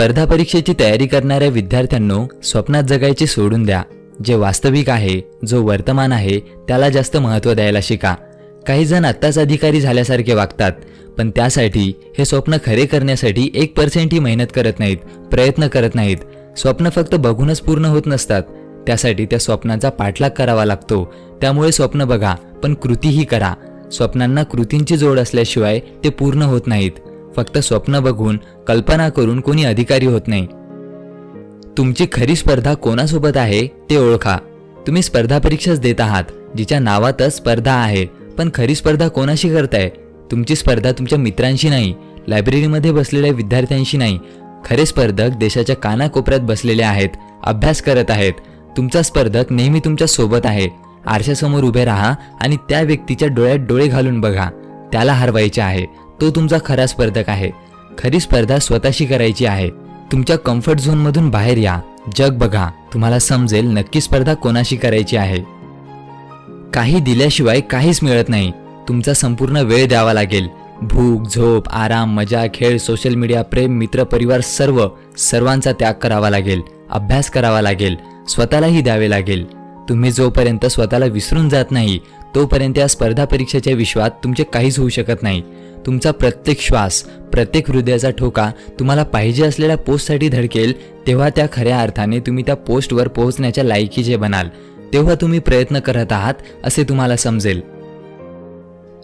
स्पर्धा परीक्षेची तयारी करणाऱ्या विद्यार्थ्यांनो स्वप्नात जगायचे सोडून द्या. जे वास्तविक आहे जो वर्तमान आहे त्याला जास्त महत्त्व द्यायला शिका. काही जण आत्ताच अधिकारी झाल्यासारखे वागतात पण त्यासाठी हे स्वप्न खरे करण्यासाठी एक पर्सेंटही मेहनत करत नाहीत प्रयत्न करत नाहीत. स्वप्न फक्त बघूनच पूर्ण होत नसतात. त्यासाठी त्या स्वप्नाचा पाठलाग करावा लागतो. त्यामुळे स्वप्न बघा पण कृतीही करा. स्वप्नांना कृतींची जोड असल्याशिवाय ते पूर्ण होत नाहीत. फक्त स्वप्न बघून कल्पना करून कोणी अधिकारी होत नाही. तुमची खरी स्पर्धा कोणासोबत आहे ते ओळखा. तुम्ही स्पर्धा परीक्षाच देत आहात जिच्या नावातच स्पर्धा आहे पण खरी स्पर्धा कोणाशी करताय? तुमची स्पर्धा तुमच्या मित्रांशी नाही लायब्ररीमध्ये बसलेल्या विद्यार्थ्यांशी नाही. खरे स्पर्धक देशाच्या कानाकोपऱ्यात बसलेले आहेत अभ्यास करत आहेत. तुमचा स्पर्धक नेहमी तुमच्यासोबत आहे. आरशासमोर उभे राहा आणि त्या व्यक्तीच्या डोळ्यात डोळे घालून बघा. त्याला हरवायचे आहे. तो तुमचा खरा स्पर्धक आहे. खरी स्पर्धा स्वतःशी करायची आहे. तुमच्या कम्फर्ट झोनमधून बाहेर या. जग बघा. तुम्हाला समजेल नक्की स्पर्धा कोणाशी करायची आहे. काही दिल्याशिवाय काहीच मिळत नाही. तुमचा संपूर्ण वेळ द्यावा लागेल. भूक झोप आराम मजा खेळ सोशल मीडिया प्रेम मित्र परिवार सर्व सर्वांचा त्याग करावा लागेल. अभ्यास करावा लागेल. स्वतःलाही द्यावे लागेल. तुम्ही जोपर्यंत स्वतःला विसरून जात नाही तोपर्यंत या स्पर्धा परीक्षेच्या विश्वात तुमचे काहीच होऊ शकत नाही. तुमचा प्रत्येक श्वास प्रत्येक हृदयाचा ठोका तुम्हाला पाहिजे असलेल्या पोस्टसाठी धडकेल तेव्हा त्या खऱ्या अर्थाने तुम्ही त्या पोस्टवर पोहोचण्याच्या लायकीचे बनाल तेव्हा तुम्ही प्रयत्न करत आहात असे तुम्हाला समजेल.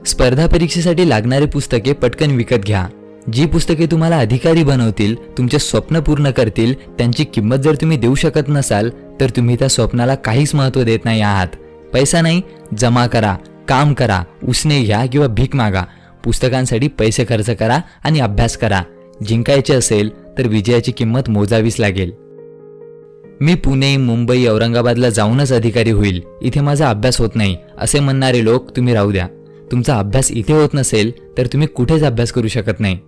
स्पर्धा परीक्षेसाठी लागणारी पुस्तके पटकन विकत घ्या. जी पुस्तके तुम्हाला अधिकारी बनवतील तुमचे स्वप्न पूर्ण करतील त्यांची किंमत जर तुम्ही देऊ शकत नसाल तर तुम्ही त्या स्वप्नाला काहीच महत्त्व देत नाही आहात. पैसा नाही जमा करा काम करा उसने घ्या किंवा भीक मागा. पुस्तकांसाठी पैसे खर्च करा आणि अभ्यास करा. जिंकायचे असेल तर विजयाची किंमत मोजावीच लागेल. मी पुणे मुंबई औरंगाबादला जाऊनच अधिकारी होईल. इथे माझा अभ्यास होत नाही असे म्हणणारे लोक तुम्ही राहू द्या. तुमचा अभ्यास इथे होत नसेल तर तुम्ही कुठेच अभ्यास करू शकत नाही.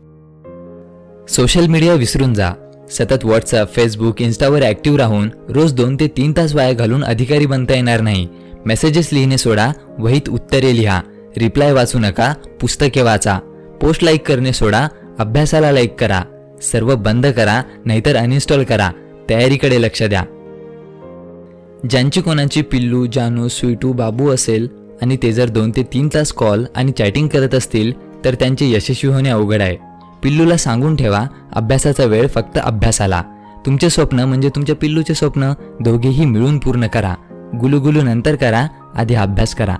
सोशल मीडिया विसरून जा. सतत व्हॉट्सअप फेसबुक इन्स्टावर ॲक्टिव्ह राहून रोज दोन ते तीन तास वाया घालून अधिकारी बनता येणार नाही. मेसेजेस लिहिणे सोडा वहीत उत्तरे लिहा. रिप्लाय वाचू नका पुस्तके वाचा. पोस्ट लाईक करणे सोडा अभ्यासाला लाईक करा. सर्व बंद करा नाहीतर अनइन्स्टॉल करा. तयारीकडे लक्ष द्या. ज्यांची कोणाची पिल्लू जानू स्वीटू बाबू असेल आणि ते जर दोन ते तीन तास कॉल आणि चॅटिंग करत असतील तर त्यांचे यशस्वी होणे अवघड आहे. पिल्लूला सांगून ठेवा अभ्यासाचा वेळ फक्त अभ्यासाला. तुमचे स्वप्न म्हणजे तुमच्या पिल्लूचे स्वप्न दोघेही मिळून पूर्ण करा. गुलुगुलू नंतर करा आधी अभ्यास करा.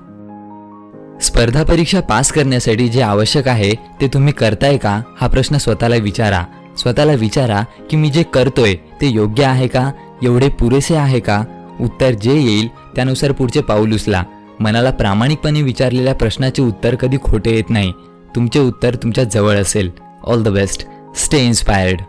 स्पर्धा परीक्षा पास करण्यासाठी जे आवश्यक आहे ते तुम्ही करताय का? हा प्रश्न स्वतःला विचारा. स्वतःला विचारा की मी जे करतोय ते योग्य आहे का? एवढे पुरेसे आहे का? उत्तर जे येईल त्यानुसार पुढचे पाऊल उचला. मनाला प्रामाणिकपणे विचारलेल्या प्रश्नाचे उत्तर कधी खोटे येत नाही. तुमचे उत्तर तुमच्या जवळ असेल. All the best stay inspired